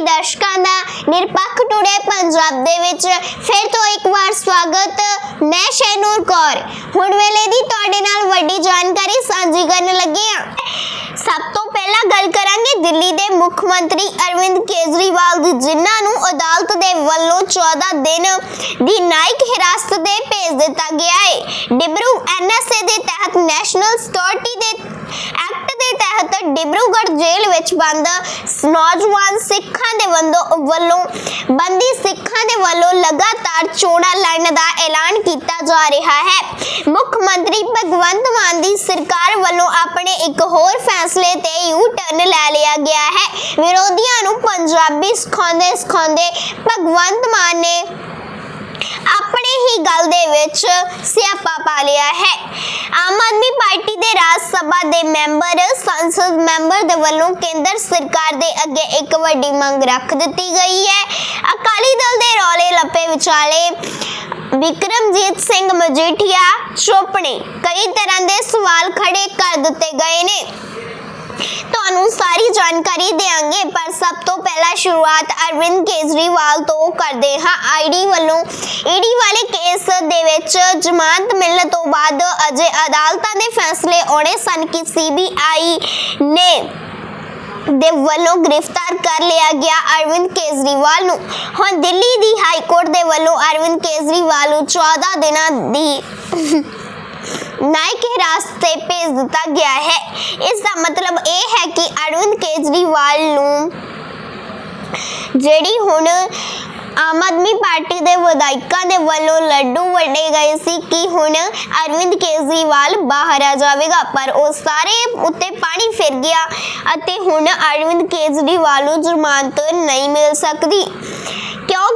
ਦਰਸ਼ਕਾਂ ਦਾ ਨਿਰਪੱਖ ਟੁਡੇ ਪੰਜਾਬ ਦੇ ਵਿੱਚ। ਫਿਰ ਤੋਂ ਇੱਕ ਵਾਰ ਸਵਾਗਤ, ਮੈਂ ਸ਼ੈਨੂਰ ਕੌਰ। ਹੁਣ ਵੇਲੇ ਦੀ ਤੁਹਾਡੇ ਨਾਲ ਵੱਡੀ ਜਾਣਕਾਰੀ ਸਾਂਝੀ ਕਰਨ ਲੱਗੇ ਹਾਂ। ਸਭ ਤੋਂ ਪਹਿਲਾਂ ਗੱਲ ਕਰਾਂਗੇ ਦਿੱਲੀ ਦੇ ਮੁੱਖ ਮੰਤਰੀ ਅਰਵਿੰਦ ਕੇਜਰੀਵਾਲ ਦੀ, ਜਿਨ੍ਹਾਂ ਨੂੰ ਅਦਾਲਤ ਦੇ ਵੱਲੋਂ 14 ਦਿਨ ਦੀ ਨਾਇਕ ਹਿਰਾਸਤ ਦੇ ਭੇਜ ਦਿੱਤਾ ਗਿਆ ਹੈ। ਡਿਬਰੂ ਐਨਐਸਏ ਦੇ ਤਹਿਤ ਨੈਸ਼ਨਲ ਸਿਕਿਉਰਿਟੀ ਦੇ ਐਕਟ ਦੇ ਤਹਿਤ ਡਿਬਰੂਗੜ੍ਹ ਜੇਲ੍ਹ ਵਿੱਚ ਬੰਦ ਨੌਜਵਾਨ ਸਿੱਖਾਂ ਦੇ ਵੱਲੋਂ ਬੰਦੀ ਸਿੱਖਾਂ ਦੇ ਵੱਲੋਂ ਲਗਾਤਾਰ ਚੋਣਾਂ ਲੜਨ ਦਾ ਐਲਾਨ ਕੀਤਾ ਜਾ ਰਿਹਾ ਹੈ। ਮੁੱਖ ਮੰਤਰੀ ਭਗਵੰਤ ਮਾਨ ਦੀ ਸਰਕਾਰ ਵੱਲੋਂ ਆਪਣੇ ਇੱਕ ਹੋਰ ਫੈਸਲੇ ਤੇ ਯੂ ਟਰਨ ਲੈ ਲਿਆ ਗਿਆ ਹੈ। ਵਿਰੋਧੀਆਂ ਨੂੰ ਪੰਜਾਬੀ ਸਿਖਾਉਂਦੇ ਸਿਖਾਉਂਦੇ ਭਗਵੰਤ ਮਾਨ ਨੇ ਗੱਲ ਦੇ ਵਿੱਚ ਸਿਆਪਾ ਪਾ ਲਿਆ ਹੈ। ਆਮ ਆਦਮੀ ਪਾਰਟੀ ਦੇ ਰਾਜ ਸਭਾ ਦੇ ਮੈਂਬਰ, ਸੰਸਦ ਮੈਂਬਰ ਦੇ ਵੱਲੋਂ ਕੇਂਦਰ ਸਰਕਾਰ ਦੇ ਅੱਗੇ ਇੱਕ ਵੱਡੀ ਮੰਗ ਰੱਖ ਦਿੱਤੀ ਗਈ ਹੈ। ਅਕਾਲੀ ਦਲ ਦੇ ਰੌਲੇ ਲੱਪੇ ਵਿਚਾਲੇ ਵਿਕਰਮਜੀਤ ਸਿੰਘ ਮਜੀਠੀਆ ਚੋਪੜੇ ਕਈ ਤਰ੍ਹਾਂ ਦੇ ਸਵਾਲ ਖੜੇ ਕਰ ਦਿੱਤੇ ਗਏ ਨੇ। ਤੁਹਾਨੂੰ ਸਾਰੀ ਜਾਣਕਾਰੀ ਦੇਵਾਂਗੇ ਪਰ ਸਭ ਤੋਂ ਪਹਿਲਾਂ ਸ਼ੁਰੂਆਤ ਅਰਵਿੰਦ ਕੇਜਰੀਵਾਲ ਤੋਂ ਕਰਦੇ ਹਾਂ। ਆਈਡੀ ਵੱਲੋਂ ਈਡੀ ਵਾਲੇ ਕੇਸ ਦੇ ਵਿੱਚ ਜ਼ਮਾਨਤ ਮਿਲਣ ਤੋਂ ਬਾਅਦ ਅਜੇ ਅਦਾਲਤਾਂ ਦੇ ਫੈਸਲੇ ਆਉਣੇ ਸਨ ਕਿ ਸੀਬੀਆਈ ਨੇ ਦੇ ਵੱਲੋਂ ਗ੍ਰਿਫਤਾਰ ਕਰ ਲਿਆ ਗਿਆ ਅਰਵਿੰਦ ਕੇਜਰੀਵਾਲ ਨੂੰ। ਹੁਣ ਦਿੱਲੀ ਦੀ ਹਾਈ ਕੋਰਟ ਦੇ ਵੱਲੋਂ ਅਰਵਿੰਦ ਕੇਜਰੀਵਾਲ ਨੂੰ 14 ਦਿਨਾਂ ਦੀ ਨਾਇਕ ਹਿਰਾਸਤ ਤੇ ਭੇਜ ਦਿੱਤਾ ਗਿਆ ਹੈ। ਇਸ ਦਾ ਮਤਲਬ ਇਹ ਹੈ ਕਿ ਅਰਵਿੰਦ ਕੇਜਰੀਵਾਲ ਨੂੰ ਜਿਹੜੀ ਹੁਣ ਆਮ ਆਦਮੀ ਪਾਰਟੀ ਦੇ ਵਿਧਾਇਕਾਂ ਦੇ ਵੱਲੋਂ ਲੱਡੂ ਵੰਡੇ ਗਏ ਸੀ ਕਿ ਹੁਣ ਅਰਵਿੰਦ ਕੇਜਰੀਵਾਲ ਬਾਹਰ ਆ ਜਾਵੇਗਾ, ਪਰ ਉਹ ਸਾਰੇ ਉੱਤੇ ਪਾਣੀ ਫਿਰ ਗਿਆ ਅਤੇ ਹੁਣ ਅਰਵਿੰਦ ਕੇਜਰੀਵਾਲ ਨੂੰ ਜ਼ਮਾਨਤ ਨਹੀਂ ਮਿਲ ਸਕਦੀ।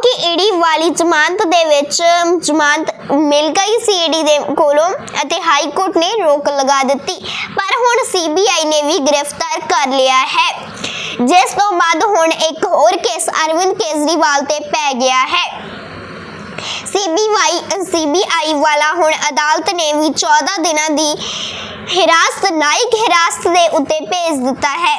ਕਿਉਂਕਿ ਈਡੀ ਵਾਲੀ ਜ਼ਮਾਨਤ ਦੇ ਵਿੱਚ ਜ਼ਮਾਨਤ ਮਿਲ ਗਈ ਸੀ ਈਡੀ ਦੇ ਕੋਲੋਂ ਅਤੇ ਹਾਈ ਕੋਰਟ ਨੇ ਰੋਕ ਲਗਾ ਦਿੱਤੀ। ਪਰ ਹੁਣ ਸੀਬੀਆਈ ਨੇ ਵੀ ਗ੍ਰਿਫਤਾਰ ਕਰ ਲਿਆ ਹੈ। ਜਿਸ ਤੋਂ ਬਾਅਦ ਹੁਣ ਇੱਕ ਹੋਰ ਕੇਸ ਅਰਵਿੰਦ ਕੇਜਰੀਵਾਲ ਤੇ ਪੈ ਗਿਆ ਹੈ। ਸੀਬੀਆਈ ਸੀਬੀਆਈ ਵਾਲਾ ਹੁਣ ਅਦਾਲਤ ਨੇ ਵੀ 14 ਦਿਨਾਂ ਦੀ ਹਿਰਾਸਤ, ਨਾਇਕ ਹਿਰਾਸਤ ਦੇ ਉੱਤੇ ਭੇਜ ਦਿੱਤਾ ਹੈ।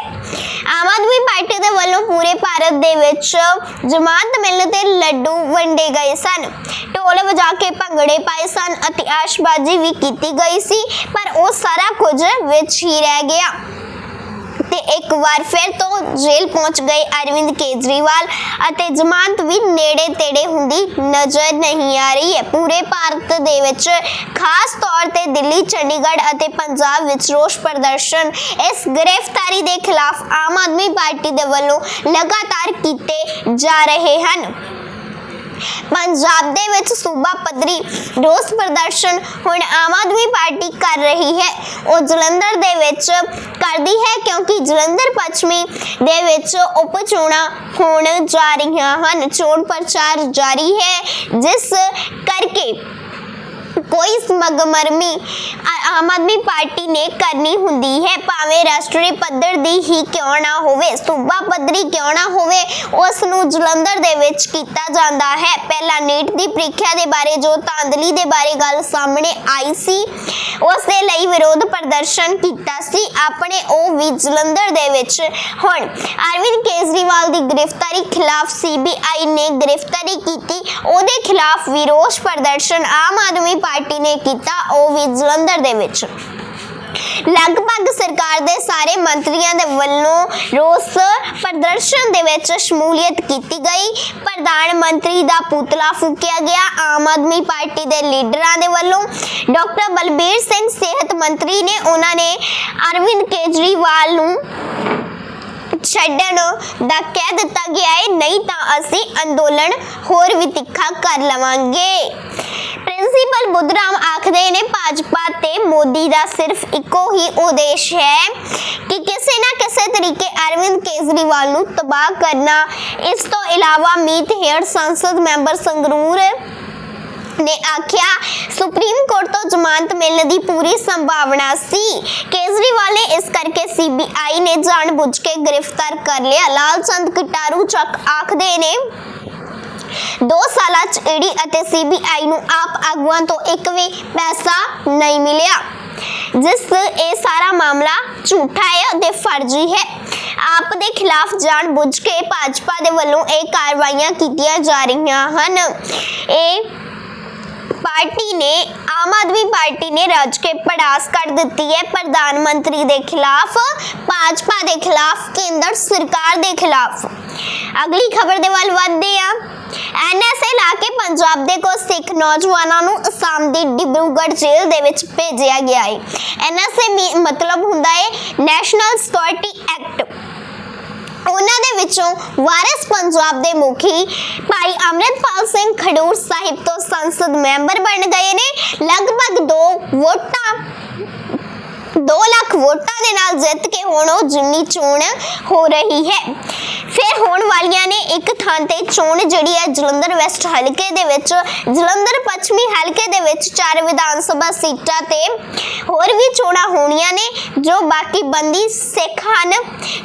ਆਮ ਆਦਮੀ ਪਾਰਟੀ ਦੇ ਵੱਲੋਂ ਪੂਰੇ ਭਾਰਤ ਦੇ ਵਿੱਚ ਜਮਾਤ ਮਿਲਣ ਤੇ ਲੱਡੂ ਵੰਡੇ ਗਏ ਸਨ। ਢੋਲ ਵਜਾ ਕੇ ਭੰਗੜੇ ਪਾਏ ਸਨ ਅਤੇ ਆਸ਼ਬਾਜ਼ੀ ਵੀ ਕੀਤੀ ਗਈ ਸੀ, ਪਰ ਉਹ ਸਾਰਾ ਕੁਝ ਵਿੱਚ ਹੀ ਰਹਿ ਗਿਆ। ਤੇ ਇੱਕ ਵਾਰ ਫਿਰ ਤੋਂ ਜੇਲ੍ਹ ਪਹੁੰਚ ਗਏ ਅਰਵਿੰਦ ਕੇਜਰੀਵਾਲ ਅਤੇ ਜ਼ਮਾਨਤ ਵੀ ਨੇੜੇ ਤੇੜੇ ਹੁੰਦੀ ਨਜ਼ਰ ਨਹੀਂ ਆ ਰਹੀ ਹੈ। ਪੂਰੇ ਭਾਰਤ ਦੇ ਵਿੱਚ ਖਾਸ ਤੌਰ ਤੇ ਦਿੱਲੀ, ਚੰਡੀਗੜ੍ਹ ਅਤੇ ਪੰਜਾਬ ਵਿੱਚ ਰੋਸ ਪ੍ਰਦਰਸ਼ਨ ਇਸ ਗ੍ਰਿਫਤਾਰੀ ਦੇ ਖਿਲਾਫ ਆਮ ਆਦਮੀ ਪਾਰਟੀ ਦੇ ਵੱਲੋਂ ਲਗਾਤਾਰ ਕੀਤੇ ਜਾ ਰਹੇ ਹਨ। ਪੰਜਾਬ ਦੇ ਵਿੱਚ ਸੂਬਾ ਪੱਧਰੀ ਰੋਸ ਪ੍ਰਦਰਸ਼ਨ ਹੁਣ ਆਮ ਆਦਮੀ ਪਾਰਟੀ ਕਰ ਰਹੀ ਹੈ। ਉਹ ਜਲੰਧਰ ਦੇ ਵਿੱਚ ਕਰਦੀ ਹੈ ਕਿਉਂਕਿ ਜਲੰਧਰ ਪੱਛਮੀ ਦੇ ਵਿੱਚ ਉਪ ਚੋਣਾਂ ਹੋਣ ਜਾ ਰਹੀਆਂ ਹਨ। ਚੋਣ ਪ੍ਰਚਾਰ ਜਾਰੀ ਹੈ, ਜਿਸ ਕਰਕੇ ਕੋਈ ਸਮਗਮਰਮੀ ਆਮ ਆਦਮੀ ਪਾਰਟੀ ਨੇ ਕਰਨੀ ਹੁੰਦੀ ਹੈ। ਭਾਵੇਂ ਰਾਸ਼ਟਰੀ ਪੱਧਰ ਦੀ ਹੀ ਕਿਉਂ ਨਾ ਹੋਵੇ, ਸੂਬਾ ਪੱਧਰੀ ਕਿਉਂ ਨਾ ਹੋਵੇ ਉਸ ਨੂੰ ਜਲੰਧਰ ਦੇ ਵਿੱਚ ਕੀਤਾ ਜਾਂਦਾ ਹੈ। ਪਹਿਲਾਂ ਨੀਟ ਦੀ ਪ੍ਰੀਖਿਆ ਦੇ ਬਾਰੇ, ਜੋ ਧਾਂਦਲੀ ਦੇ ਬਾਰੇ ਗੱਲ ਸਾਹਮਣੇ ਆਈ ਸੀ। ਉਸ ਦੇ ਲਈ ਵਿਰੋਧ ਪ੍ਰਦਰਸ਼ਨ ਕੀਤਾ ਸੀ, ਆਪਣੇ ਉਹ ਵੀ ਜਲੰਧਰ ਦੇ ਵਿੱਚ ਹੁਣ। ਅਰਵਿੰਦ ਕੇਜਰੀਵਾਲ ਦੀ ਗ੍ਰਿਫਤਾਰੀ ਖਿਲਾਫ ਸੀਬੀਆਈ ਨੇ ਗ੍ਰਿਫਤਾਰੀ ਕੀਤੀ। ਉਹਦੇ ਖਿਲਾਫ ਵਿਰੋਧ ਪ੍ਰਦਰਸ਼ਨ ਆਮ ਆਦਮੀ ਪਾਰਟੀ ਨੇ ਕੀਤਾ, ਉਹ ਵੀ ਜਲੰਧਰ ਦੇ ਵਿੱਚ। ਲਗਭਗ ਸਰਕਾਰ ਦੇ ਸਾਰੇ ਮੰਤਰੀਆਂ ਦੇ ਵੱਲੋਂ ਰੋਸ ਪ੍ਰਦਰਸ਼ਨ ਦੇ ਵਿੱਚ ਸ਼ਮੂਲੀਅਤ ਕੀਤੀ ਗਈ। ਪ੍ਰਧਾਨ ਮੰਤਰੀ ਦਾ ਪੁਤਲਾ ਫੂਕਿਆ ਗਿਆ। ਆਮ ਆਦਮੀ ਪਾਰਟੀ ਦੇ ਲੀਡਰਾਂ ਦੇ ਵੱਲੋਂ ਡਾਕਟਰ ਬਲਬੀਰ ਸਿੰਘ ਸਿਹਤ ਮੰਤਰੀ ਨੇ ਉਹਨਾਂ ਨੇ ਅਰਵਿੰਦ ਕੇਜਰੀਵਾਲ ਨੂੰ ਛੱਡਣ ਦਾ ਕਹਿ ਦਿੱਤਾ ਗਿਆ ਹੈ। ਨਹੀਂ ਤਾਂ ਅਸੀਂ ਅੰਦੋਲਨ ਹੋਰ ਵੀ ਤਿੱਖਾ ਕਰ ਲਵਾਂਗੇ। ਪ੍ਰਿੰਸੀਪਲ ਬੁੱਧਰਾਮ ਆਖਦੇ ਨੇ ਭਾਜਪਾ ਤੇ ਮੋਦੀ ਦਾ ਸਿਰਫ ਇੱਕੋ ਹੀ ਉਦੇਸ਼ ਹੈ ਕਿ ਕਿਸੇ ਨਾ ਕਿਸੇ ਤਰੀਕੇ ਅਰਵਿੰਦ ਕੇਜਰੀਵਾਲ ਨੂੰ ਤਬਾਹ ਕਰਨਾ। ਇਸ ਤੋਂ ਇਲਾਵਾ ਮੀਤ ਹੇਅਰ ਸੰਸਦ ਮੈਂਬਰ ਸੰਗਰੂਰ ਨੇ ਆਖਿਆ, ਸੁਪਰੀਮ ਕੋਰਟ ਤੋਂ ਜ਼ਮਾਨਤ ਮਿਲਣ ਦੀ ਪੂਰੀ ਸੰਭਾਵਨਾ ਸੀ। ਕੇਜਰੀਵਾਲ ਨੇ ਇਸ ਕਰਕੇ ਸੀਬੀਆਈ ਨੇ ਜਾਣਬੁੱਝ ਕੇ ਗ੍ਰਿਫਤਾਰ ਕਰ ਲਿਆ। ਲਾਲ ਚੰਦ ਕਟਾਰੂ ਚੱਕ ਆਖਦੇ ਨੇ ਦੋ ਸਾਲਾਂ ਚ ਈਡੀ ਅਤੇ ਸੀਬੀਆਈ ਨੂੰ ਆਪ ਆਗੂਆਂ ਤੋਂ ਇੱਕ ਵੀ ਪੈਸਾ ਨਹੀਂ ਮਿਲਿਆ। ਜਿਸ ਇਹ ਸਾਰਾ ਮਾਮਲਾ ਝੂਠਾ ਹੈ ਅਤੇ ਫਰਜ਼ੀ ਹੈ। ਆਪ ਦੇ ਖਿਲਾਫ ਜਾਣ ਬੁੱਝ ਕੇ ਭਾਜਪਾ ਦੇ ਵੱਲੋਂ ਇਹ ਕਾਰਵਾਈਆਂ ਕੀਤੀਆਂ ਜਾ ਰਹੀਆਂ ਹਨ। ਇਹ ਪਾਰਟੀ ਨੇ ਆਮ ਆਦਮੀ ਪਾਰਟੀ ਨੇ ਰੱਜ ਕੇ ਪੜਾਸ ਕਰ ਦਿੱਤੀ ਹੈ ਪ੍ਰਧਾਨ ਮੰਤਰੀ ਦੇ ਖਿਲਾਫ, ਭਾਜਪਾ ਦੇ ਖਿਲਾਫ, ਕੇਂਦਰ ਸਰਕਾਰ ਦੇ ਅਗਲੀ ਖਬਰ ਦੇ ਵੱਲ ਵਧਦੇ ਆ ਐਨਐਸਏ ਲਾ ਕੇ ਪੰਜਾਬ ਦੇ ਕੁਝ ਸਿੱਖ ਨੌਜਵਾਨਾਂ ਨੂੰ ਅਸਾਮ ਦੀ ਡਿਬਰੂਗੜ੍ਹ ਜੇਲ੍ਹ ਦੇ ਵਿੱਚ ਭੇਜਿਆ ਗਿਆ ਹੈ। ਐਨਐਸਏ ਮਤਲਬ ਹੁੰਦਾ ਹੈ ਨੈਸ਼ਨਲ ਸਿਕਿਉਰਿਟੀ ਐਕਟ। ਉਹਨਾਂ ਦੇ ਵਿੱਚੋਂ ਵਾਰਿਸ ਪੰਜਾਬ ਦੇ ਮੁਖੀ ਭਾਈ ਅਮਰਿਤਪਾਲ ਸਿੰਘ ਖਡੂਰ ਸਾਹਿਬ ਤੋਂ ਸੰਸਦ ਮੈਂਬਰ ਬਣ ਗਏ ਨੇ। ਵੋਟਾਂ 2 ਲੱਖ ਵੋਟਾਂ ਦੇ ਨਾਲ ਜਿੱਤ ਕੇ ਹੁਣ ਉਹ ਜਿਮਨੀ ਚੋਣ ਹੋ ਰਹੀ ਹੈ। ਫਿਰ ਹੋਣ ਵਾਲੀਆਂ ਨੇ ਇੱਕ ਥਾਂ ਤੇ ਚੋਣ ਜਿਹੜੀ ਹੈ ਜਲੰਧਰ ਵੈਸਟ ਹਲਕੇ ਦੇ ਵਿੱਚ, ਜਲੰਧਰ ਪੱਛਮੀ ਹਲਕੇ ਦੇ ਵਿੱਚ ਚਾਰ ਵਿਧਾਨ ਸਭਾ ਸੀਟਾਂ ਤੇ ਹੋਰ ਵੀ ਚੋਣਾਂ ਹੋਣੀਆਂ ਨੇ, ਜੋ ਬਾਕੀ ਬੰਦੀ ਸਿੱਖ ਹਨ।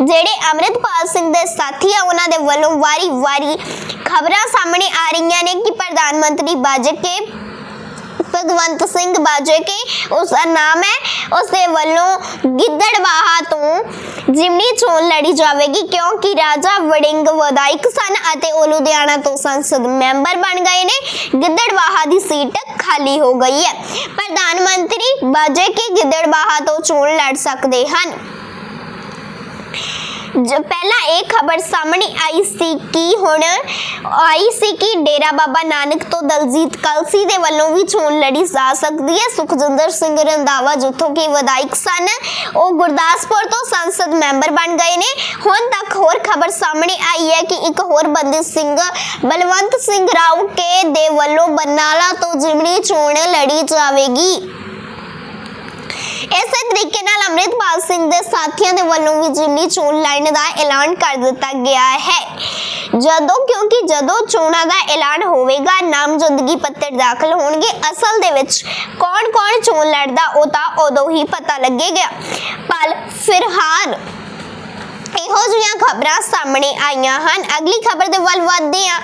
ਜਿਹੜੇ ਅਮਰਿਤਪਾਲ ਸਿੰਘ ਦੇ ਸਾਥੀ ਆ, ਉਹਨਾਂ ਦੇ ਵੱਲੋਂ ਵਾਰੀ-ਵਾਰੀ ਖਬਰਾਂ ਸਾਹਮਣੇ ਆ ਰਹੀਆਂ ਨੇ ਕਿ ਪ੍ਰਧਾਨ ਮੰਤਰੀ ਬਾਜਕੇ ਭਗਵੰਤ ਸਿੰਘ ਬਾਜੇਕੇ ਉਸ ਦਾ ਨਾਮ ਹੈ ਉਸ ਦੇ ਵੱਲੋਂ ਗਿੱਦੜਵਾਹਾ ਤੋਂ ਜਿਮਨੀ ਚੋਣ ਲੜੀ ਜਾਵੇਗੀ ਕਿਉਂਕਿ ਰਾਜਾ ਵੜਿੰਗ ਵਿਧਾਇਕ ਸਨ ਅਤੇ ਉਹ ਲੁਧਿਆਣਾ ਤੋਂ ਸੰਸਦ ਮੈਂਬਰ ਬਣ ਗਏ ਨੇ। ਗਿੱਦੜਵਾਹਾ ਦੀ ਸੀਟ ਖਾਲੀ ਹੋ ਗਈ ਹੈ। ਪ੍ਰਧਾਨ ਮੰਤਰੀ ਬਾਜੇਕੇ ਗਿੱਦੜਵਾਹਾ ਤੋਂ ਚੋਣ ਲੜ ਸਕਦੇ ਹਨ। ਪਹਿਲਾਂ ਇਹ ਖਬਰ ਸਾਹਮਣੇ ਆਈ ਸੀ ਕਿ ਹੁਣ ਆਈ ਸੀ ਕਿ ਡੇਰਾ ਬਾਬਾ ਨਾਨਕ ਤੋਂ ਦਲਜੀਤ ਕਲਸੀ ਦੇ ਵੱਲੋਂ ਵੀ ਚੋਣ ਲੜੀ ਜਾ ਸਕਦੀ ਹੈ। ਸੁਖਜਿੰਦਰ ਸਿੰਘ ਰੰਧਾਵਾ, ਜਿੱਥੋਂ ਕਿ ਵਿਧਾਇਕ ਸਨ, ਉਹ ਗੁਰਦਾਸਪੁਰ ਤੋਂ ਸੰਸਦ ਮੈਂਬਰ ਬਣ ਗਏ ਨੇ। ਹੁਣ ਤੱਕ ਹੋਰ ਖਬਰ ਸਾਹਮਣੇ ਆਈ ਹੈ ਕਿ ਇੱਕ ਹੋਰ ਬੰਦੇ ਸਿੰਘ, ਬਲਵੰਤ ਸਿੰਘ ਰਾਉਕੇ ਦੇ ਵੱਲੋਂ ਬਰਨਾਲਾ ਤੋਂ ਜਿਮਣੀ ਚੋਣ ਲੜੀ ਜਾਵੇਗੀ। ਇਸੇ ਤਰੀਕੇ ਨਾਲ ਅੰਮ੍ਰਿਤਪਾਲ ਸਿੰਘ ਦੇ ਸਾਥੀਆਂ ਦੇ ਵੱਲੋਂ ਵੀ ਜਿਮਨੀ ਚੋਣ ਲੜਨ ਦਾ ਐਲਾਨ ਕਰ ਦਿੱਤਾ ਗਿਆ ਹੈ। ਜਦੋਂ ਕਿਉਂਕਿ ਜਦੋਂ ਚੋਣਾਂ ਦਾ ਐਲਾਨ ਹੋਵੇਗਾ, ਨਾਮਜ਼ਦਗੀ ਪੱਤਰ ਦਾਖਲ ਹੋਣਗੇ, ਅਸਲ ਦੇ ਵਿੱਚ ਕੌਣ-ਕੌਣ ਚੋਣ ਲੜਦਾ ਉਹ ਤਾਂ ਉਦੋਂ ਹੀ ਪਤਾ ਲੱਗੇਗਾ। ਪਰ ਫਿਰਹਾਲ ਇਹੋ ਜਿਹੀਆਂ ਖਬਰਾਂ ਸਾਹਮਣੇ ਆਈਆਂ ਹਨ। ਅਗਲੀ ਖਬਰ ਦੇ ਵੱਲ ਵਧਦੇ ਹਾਂ।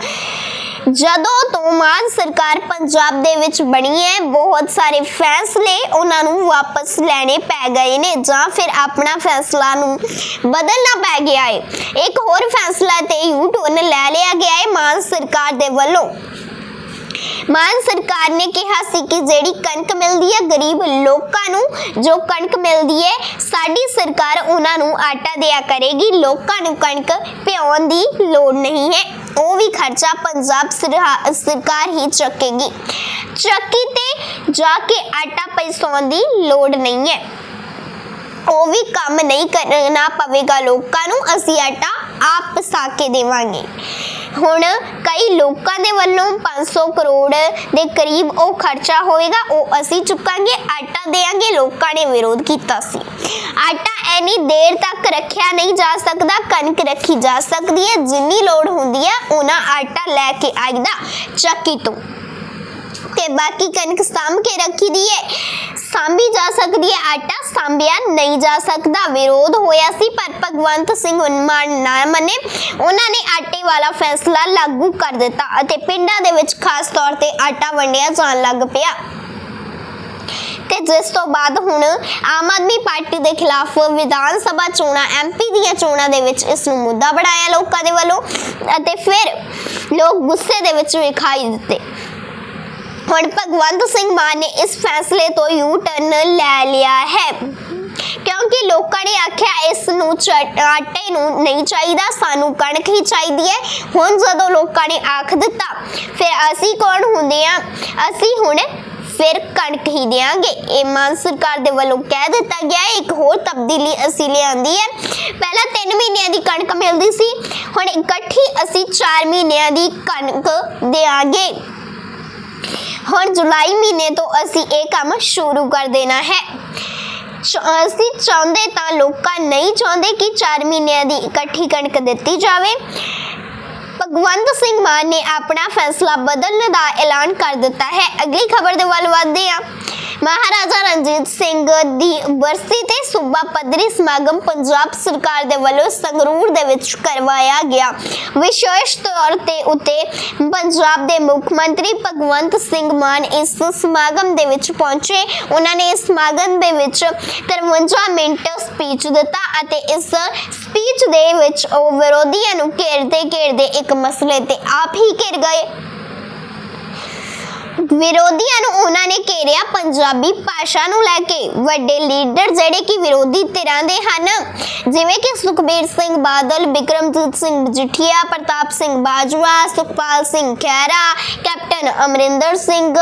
ਜਦੋਂ ਤੋਂ ਮਾਨ ਸਰਕਾਰ ਪੰਜਾਬ ਦੇ ਵਿੱਚ ਬਣੀ ਹੈ, ਬਹੁਤ ਸਾਰੇ ਫੈਸਲੇ ਉਹਨਾਂ ਨੂੰ ਵਾਪਸ ਲੈਣੇ ਪੈ ਗਏ ਨੇ ਜਾਂ ਫਿਰ ਆਪਣਾ ਫੈਸਲਾ ਨੂੰ ਬਦਲਣਾ ਪੈ ਗਿਆ ਹੈ। ਇੱਕ ਹੋਰ ਫੈਸਲਾ ਤੇ ਯੂ ਟਰਨ ਲੈ ਲਿਆ ਗਿਆ ਹੈ ਮਾਨ ਸਰਕਾਰ ਦੇ ਵੱਲੋਂ। ਮਾਨ ਸਰਕਾਰ ਨੇ ਕਿਹਾ ਸੀ ਕਿ ਜਿਹੜੀ ਕਣਕ ਮਿਲਦੀ ਹੈ, ਗਰੀਬ ਲੋਕਾਂ ਨੂੰ, ਜੋ ਕਣਕ ਮਿਲਦੀ ਹੈ, ਸਾਡੀ ਸਰਕਾਰ ਉਹਨਾਂ ਨੂੰ ਆਟਾ ਦਿਆ ਕਰੇਗੀ। ਲੋਕਾਂ ਨੂੰ ਕਣਕ ਪਿਆਉਣ ਦੀ ਲੋੜ ਨਹੀਂ ਹੈ। ਉਹ ਵੀ ਖਰਚਾ ਪੰਜਾਬ ਸਰਹਾ- ਸਰਕਾਰ ਹੀ ਚੱਕੇਗੀ। ਚੱਕੀ ਤੇ ਜਾ ਕੇ ਆਟਾ ਪੈਸਾਉਣ ਦੀ ਲੋੜ ਨਹੀਂ ਹੈ। ਉਹ ਵੀ ਕੰਮ ਨਹੀਂ ਕਰਨਾ ਪਵੇਗਾ ਲੋਕਾਂ ਨੂੰ, ਅਸੀਂ ਆਟਾ ਆਪ ਪਸਾ ਕੇ ਦੇਵਾਂਗੇ। ਹੁਣ ਕਈ ਲੋਕਾਂ ਦੇ ਵੱਲੋਂ 500 ਕਰੋੜ ਦੇ ਕਰੀਬ ਉਹ ਖਰਚਾ ਹੋਏਗਾ ਉਹ ਅਸੀਂ ਚੁੱਕਾਂਗੇ, ਆਟਾ ਦੇਾਂਗੇ ਲੋਕਾਂ ਨੇ ਵਿਰੋਧ ਕੀਤਾ ਸੀ। ਆਟਾ ਐਨੀ ਦੇਰ ਤੱਕ ਰੱਖਿਆ ਨਹੀਂ ਜਾ ਸਕਦਾ, ਕਣਕ ਰੱਖੀ ਜਾ ਸਕਦੀ ਹੈ, ਜਿੰਨੀ ਲੋੜ ਹੁੰਦੀ ਹੈ ਉਹਨਾਂ ਆਟਾ ਲੈ ਕੇ ਆਈਦਾ, ਚੱਕੀ ਤੋਂ। ਤੇ ਬਾਕੀ ਕਣਕ ਸਾਂਭ ਕੇ ਰੱਖੀ ਦੀ ਹੈ, ਸਾਂਭੀ ਜਾ ਸਕਦੀ ਹੈ, ਆਟਾ ਸਾਂਭਿਆ ਨਹੀਂ ਜਾ ਸਕਦਾ, ਵਿਰੋਧ ਹੋਇਆ ਸੀ, ਪਰ ਭਗਵੰਤ ਸਿੰਘ ਮਾਨ ਨਾ ਮੰਨੇ, ਉਹਨਾਂ ਨੇ ਆਟੇ ਵਾਲਾ ਫੈਸਲਾ ਲਾਗੂ ਕਰ ਦਿੱਤਾ ਅਤੇ ਪਿੰਡਾਂ ਦੇ ਵਿੱਚ ਖਾਸ ਤੌਰ ਤੇ ਆਟਾ ਵੰਡਿਆ ਜਾਣ ਲੱਗ ਪਿਆ। ਤੇ ਜਿਸ ਤੋਂ ਬਾਅਦ ਹੁਣ ਆਮ ਆਦਮੀ ਪਾਰਟੀ ਦੇ ਖਿਲਾਫ ਵਿਧਾਨ ਸਭਾ ਚੋਣਾਂ ਐਮਪੀ ਦੀਆਂ ਚੋਣਾਂ ਦੇ ਵਿੱਚ ਇਸ ਨੂੰ ਮੁੱਦਾ ਬਣਾਇਆ ਲੋਕਾਂ ਦੇ ਵੱਲੋਂ ਅਤੇ ਫਿਰ ਲੋਕ ਗੁੱਸੇ ਦੇ ਵਿੱਚ ਵਿਖਾਈ ਦਿੱਤੇ। ਹੁਣ ਭਗਵੰਤ ਸਿੰਘ ਮਾਨ ਨੇ ਇਸ ਫੈਸਲੇ ਤੋਂ ਯੂ ਟਰਨ ਲੈ ਲਿਆ ਹੈ। ਕਿਉਂਕਿ ਲੋਕਾਂ ਨੇ ਆਖਿਆ, ਇਸ ਨੂੰ ਆਟੇ ਨੂੰ ਨਹੀਂ ਚਾਹੀਦਾ, ਸਾਨੂੰ ਕਣਕ ਹੀ ਚਾਹੀਦੀ ਹੈ। ਹੁਣ ਜਦੋਂ ਲੋਕਾਂ ਨੇ ਆਖ ਦਿੱਤਾ, ਫਿਰ ਅਸੀਂ ਕੌਣ ਹੁੰਦੇ ਆ ਅਸੀਂ ਹੁਣ ਫਿਰ ਕਣਕ ਹੀ ਦੇਾਂਗੇ ਇਹ ਮਾਨ ਸਰਕਾਰ ਦੇ ਵੱਲੋਂ ਕਹਿ ਦਿੱਤਾ ਗਿਆ ਇੱਕ ਹੋਰ ਤਬਦੀਲੀ ਅਸੀਂ ਲਿਆਂਦੀ ਹੈ। ਪਹਿਲਾਂ 3 ਮਹੀਨਿਆਂ ਦੀ ਕਣਕ ਮਿਲਦੀ ਸੀ। ਹੁਣ ਇਕੱਠੀ ਅਸੀਂ 4 ਮਹੀਨਿਆਂ ਦੀ ਕਣਕ ਦੇਾਂਗੇ ਹੁਣ ਜੁਲਾਈ ਮਹੀਨੇ ਤੋਂ ਅਸੀਂ ਇਹ ਕੰਮ ਸ਼ੁਰੂ ਕਰ ਦੇਣਾ ਹੈ। ਅਸੀਂ ਚਾਹੁੰਦੇ ਤਾਂ ਲੋਕਾਂ ਨਹੀਂ ਚਾਹੁੰਦੇ ਕਿ 4 ਮਹੀਨਿਆਂ ਦੀ ਇਕੱਠੀ ਕਣਕ ਦਿੱਤੀ ਜਾਵੇ। ਭਗਵੰਤ ਸਿੰਘ ਮਾਨ ਨੇ ਆਪਣਾ ਫੈਸਲਾ ਬਦਲਣ ਦਾ ਐਲਾਨ ਕਰ ਦਿੱਤਾ ਹੈ। ਅਗਲੀ ਖਬਰ ਦੇ ਵੱਲ ਵਧਦੇ ਹਾਂ। ਮਹਾਰਾਜਾ ਰਣਜੀਤ ਸਿੰਘ ਦੀ ਬਰਸੀ ਤੇ ਸੂਬਾ ਪੱਧਰੀ ਸਮਾਗਮ ਪੰਜਾਬ ਸਰਕਾਰ ਦੇ ਵੱਲੋਂ ਸੰਗਰੂਰ ਦੇ ਵਿੱਚ ਕਰਵਾਇਆ ਗਿਆ। ਵਿਸ਼ੇਸ਼ ਤੌਰ ਤੇ ਉਤੇ ਪੰਜਾਬ ਦੇ ਮੁੱਖ ਮੰਤਰੀ ਭਗਵੰਤ ਸਿੰਘ ਮਾਨ ਇਸ ਸਮਾਗਮ ਦੇ ਵਿੱਚ ਪਹੁੰਚੇ। ਉਹਨਾਂ ਨੇ ਇਸ ਸਮਾਗਮ ਦੇ ਵਿੱਚ 53 ਮਿੰਟ ਸਪੀਚ ਦਿੱਤਾ ਅਤੇ ਇਸ ਸਪੀਚ ਦੇ ਵਿੱਚ ਉਹ ਵਿਰੋਧੀਆਂ ਨੂੰ ਘੇਰਦੇ ਘੇਰਦੇ ਇੱਕ ਮਸਲੇ ਤੇ ਆਪ ਹੀ ਘਿਰ ਗਏ। ਵਿਰੋਧੀਆਂ ਨੂੰ ਉਹਨਾਂ ਨੇ ਘੇਰਿਆ ਪੰਜਾਬੀ ਭਾਸ਼ਾ ਨੂੰ ਲੈ ਕੇ। ਵੱਡੇ ਲੀਡਰ ਜਿਹੜੇ ਕਿ ਵਿਰੋਧੀ ਧਿਰਾਂ ਦੇ ਹਨ, ਜਿਵੇਂ ਕਿ ਸੁਖਬੀਰ ਸਿੰਘ ਬਾਦਲ, ਬਿਕਰਮਜੀਤ ਸਿੰਘ ਮਜੀਠੀਆ ਪ੍ਰਤਾਪ ਸਿੰਘ ਬਾਜਵਾ, ਸੁਖਪਾਲ ਸਿੰਘ ਖਹਿਰਾ, ਕੈਪਟਨ ਅਮਰਿੰਦਰ ਸਿੰਘ।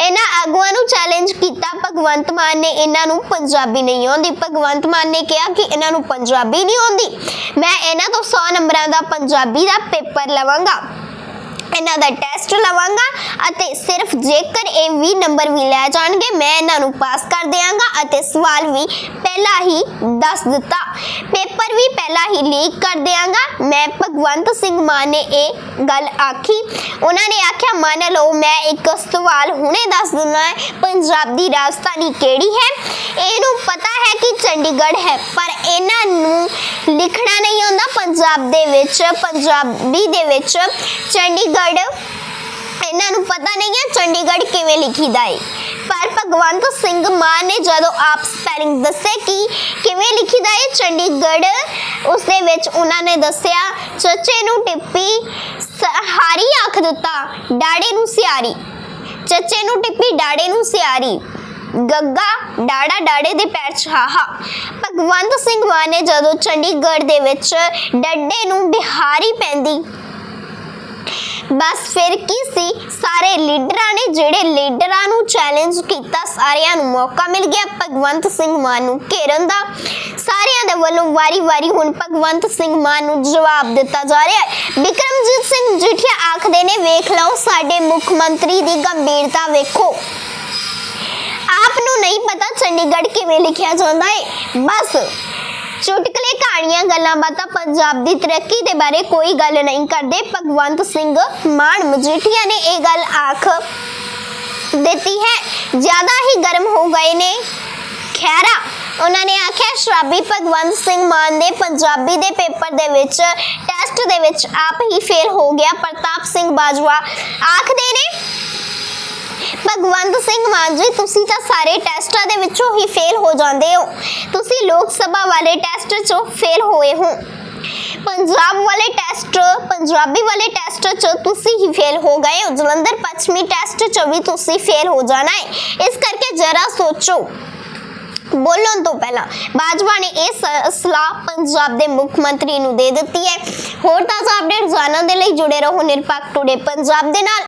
ਇਹਨਾਂ ਆਗੂਆਂ ਨੂੰ ਚੈਲੰਜ ਕੀਤਾ। ਭਗਵੰਤ ਮਾਨ ਨੇ ਇਹਨਾਂ ਨੂੰ ਪੰਜਾਬੀ ਨਹੀਂ ਆਉਂਦੀ। ਭਗਵੰਤ ਮਾਨ ਨੇ ਕਿਹਾ ਕਿ ਇਹਨਾਂ ਨੂੰ ਪੰਜਾਬੀ ਨਹੀਂ ਆਉਂਦੀ। ਮੈਂ ਇਹਨਾਂ ਤੋਂ 100 ਨੰਬਰਾਂ ਦਾ ਪੰਜਾਬੀ ਦਾ ਪੇਪਰ ਲਵਾਂਗਾ। ਇਹਨਾਂ ਦਾ ਟੈਸਟ ਲਵਾਂਗਾ ਅਤੇ ਸਿਰਫ ਜੇਕਰ ਇਹ 20 ਨੰਬਰ ਵੀ ਲੈ ਜਾਣਗੇ, ਮੈਂ ਇਹਨਾਂ ਨੂੰ ਪਾਸ ਕਰ ਦਿਆਂਗਾ ਅਤੇ ਸਵਾਲ ਵੀ ਪਹਿਲਾਂ ਹੀ ਦੱਸ ਦਿੱਤਾ। ਪੇਪਰ ਵੀ ਪਹਿਲਾਂ ਹੀ ਲੀਕ ਕਰ ਦਿਆਂਗਾ। ਮੈਂ ਭਗਵੰਤ ਸਿੰਘ ਮਾਨ ਨੇ ਇਹ ਗੱਲ ਆਖੀ। ਉਹਨਾਂ ਨੇ ਆਖਿਆ, ਮੰਨ ਲਓ ਮੈਂ ਇੱਕ ਸਵਾਲ ਹੁਣੇ ਦੱਸ ਦਿੰਦਾ ਹੈ, ਪੰਜਾਬ ਦੀ ਰਾਜਧਾਨੀ ਕਿਹੜੀ ਹੈ? ਇਹਨੂੰ ਪਤਾ ਹੈ ਕਿ ਚੰਡੀਗੜ੍ਹ ਹੈ, ਪਰ ਇਹਨਾਂ ਨੂੰ ਲਿਖਣਾ ਨਹੀਂ ਆਉਂਦਾ। ਪੰਜਾਬ ਦੇ ਵਿੱਚ, ਪੰਜਾਬੀ ਦੇ ਵਿੱਚ ਚੰਡੀਗੜ੍ਹ ਇਹਨਾਂ ਨੂੰ ਪਤਾ ਨਹੀਂ ਹੈ ਚੰਡੀਗੜ੍ਹ ਕਿਵੇਂ ਲਿਖੀਦਾ ਹੈ ਪਰ ਭਗਵੰਤ ਸਿੰਘ ਮਾਨ ਨੇ ਜਦੋਂ ਆਪ ਸਪੈਲਿੰਗ ਦੱਸੇ ਕਿ ਕਿਵੇਂ ਲਿਖੀਦਾ ਹੈ ਚੰਡੀਗੜ੍ਹ ਉਸ ਦੇ ਵਿੱਚ ਉਹਨਾਂ ਨੇ ਦੱਸਿਆ, ਚੱਚੇ ਨੂੰ ਟਿੱਪੀ ਹਾਰੀ ਆਖ ਦਿੱਤਾ, ਡਾੜੇ ਨੂੰ ਸਿਆਰੀ। ਚੱਚੇ ਨੂੰ ਟਿੱਪੀ, ਡਾੜੇ ਨੂੰ ਸਿਆਰੀ। ਗੱਗਾ, ਡਾੜਾ, ਡਾੜੇ ਦੇ ਪੈਰ 'ਚ ਭਗਵੰਤ ਸਿੰਘ ਮਾਨ ਨੇ ਜਦੋਂ ਚੰਡੀਗੜ੍ਹ ਦੇ ਵਿੱਚ ਡੱਡੇ ਨੂੰ ਬਿਹਾਰੀ ਪੈਂਦੀ ਬਸ ਫਿਰ ਕੀ ਸੀ? ਸਾਰੇ ਲੀਡਰਾਂ ਨੇ ਜਿਹੜੇ ਲੀਡਰਾਂ ਨੂੰ ਚੈਲੰਜ ਕੀਤਾ, ਸਾਰਿਆਂ ਨੂੰ ਮੌਕਾ ਮਿਲ ਗਿਆ ਭਗਵੰਤ ਸਿੰਘ ਮਾਨ ਨੂੰ ਘੇਰਨ ਦਾ। ਸਾਰਿਆਂ ਦੇ ਵੱਲੋਂ ਵਾਰੀ-ਵਾਰੀ ਹੁਣ ਭਗਵੰਤ ਸਿੰਘ ਮਾਨ ਨੂੰ ਜਵਾਬ ਦਿੱਤਾ ਜਾ ਰਿਹਾ ਹੈ। ਬਿਕਰਮਜੀਤ ਸਿੰਘ ਜੀਠੀਆ ਆਖਦੇ ਨੇ, ਵੇਖ ਲਓ, ਸਾਡੇ ਮੁੱਖ ਮੰਤਰੀ ਦੀ ਗੰਭੀਰਤਾ ਵੇਖੋ। ਆਪ ਨੂੰ ਨਹੀਂ ਪਤਾ ਚੰਡੀਗੜ੍ਹ ਕਿਵੇਂ ਲਿਖਿਆ ਜਾਂਦਾ ਹੈ। ਬਸ ਚੁਟਕਲੇ ਕਹਾਣੀਆਂ, ਗੱਲਾਂ ਬਾਤਾਂ, ਪੰਜਾਬ ਦੀ ਤਰੱਕੀ ਦੇ ਬਾਰੇ ਕੋਈ ਗੱਲ ਨਹੀਂ ਕਰਦੇ। ਭਗਵੰਤ ਸਿੰਘ ਮਾਨ ਮਜੀਠੀਆ ਨੇ ਇਹ ਗੱਲ ਆਖ ਦਿੱਤੀ ਹੈ। ਜ਼ਿਆਦਾ ਹੀ ਗਰਮ ਹੋ ਗਏ ਨੇ। ਖੈਰਾ ਉਹਨਾਂ ਨੇ ਆਖਿਆ, ਸ਼ਰਾਬੀ ਭਗਵੰਤ ਸਿੰਘ ਮਾਨ ਦੇ ਪੰਜਾਬੀ ਦੇ ਪੇਪਰ ਦੇ ਵਿੱਚ, ਟੈਸਟ ਦੇ ਵਿੱਚ ਆਪ ਹੀ ਫੇਲ ਹੋ ਗਿਆ। ਪ੍ਰਤਾਪ ਸਿੰਘ ਬਾਜਵਾ ਆਖਦੇ ਨੇ ਭਗਵੰਤ ਸਿੰਘ ਮਾਨ ਜੀ, ਤੁਸੀਂ ਤਾਂ ਸਾਰੇ ਟੈਸਟਾਂ ਦੇ ਵਿੱਚੋਂ ਹੀ ਫੇਲ ਹੋ ਜਾਂਦੇ ਹੋ। ਤੁਸੀਂ ਲੋਕ ਸਭਾ ਵਾਲੇ ਟੈਸਟ 'ਚੋਂ ਫੇਲ ਹੋਏ ਹੋ। ਪੰਜਾਬ ਵਾਲੇ ਟੈਸਟ, ਪੰਜਾਬੀ ਵਾਲੇ ਟੈਸਟ 'ਚ ਤੁਸੀਂ ਹੀ ਫੇਲ ਹੋ ਗਏ ਹੋ। ਜਲੰਧਰ ਪੱਛਮੀ ਟੈਸਟ 'ਚ ਵੀ ਤੁਸੀਂ ਫੇਲ ਹੋ ਜਾਣਾ ਹੈ। ਇਸ ਕਰਕੇ ਜਰਾ ਸੋਚੋ। ਬੋਲਣ ਤੋਂ ਪਹਿਲਾਂ, ਬਾਜਵਾ ਨੇ ਇਹ ਸਲਾਹ ਪੰਜਾਬ ਦੇ ਮੁੱਖ ਮੰਤਰੀ ਨੂੰ ਦੇ ਦਿੱਤੀ ਹੈ। ਹੋਰ ਤਾਜ਼ਾ ਅਪਡੇਟ ਜਾਣਨ ਦੇ ਲਈ ਜੁੜੇ ਰਹੋ। ਨਿਰਪੱਖ ਟੁਡੇ ਪੰਜਾਬ ਦੇ ਨਾਲ।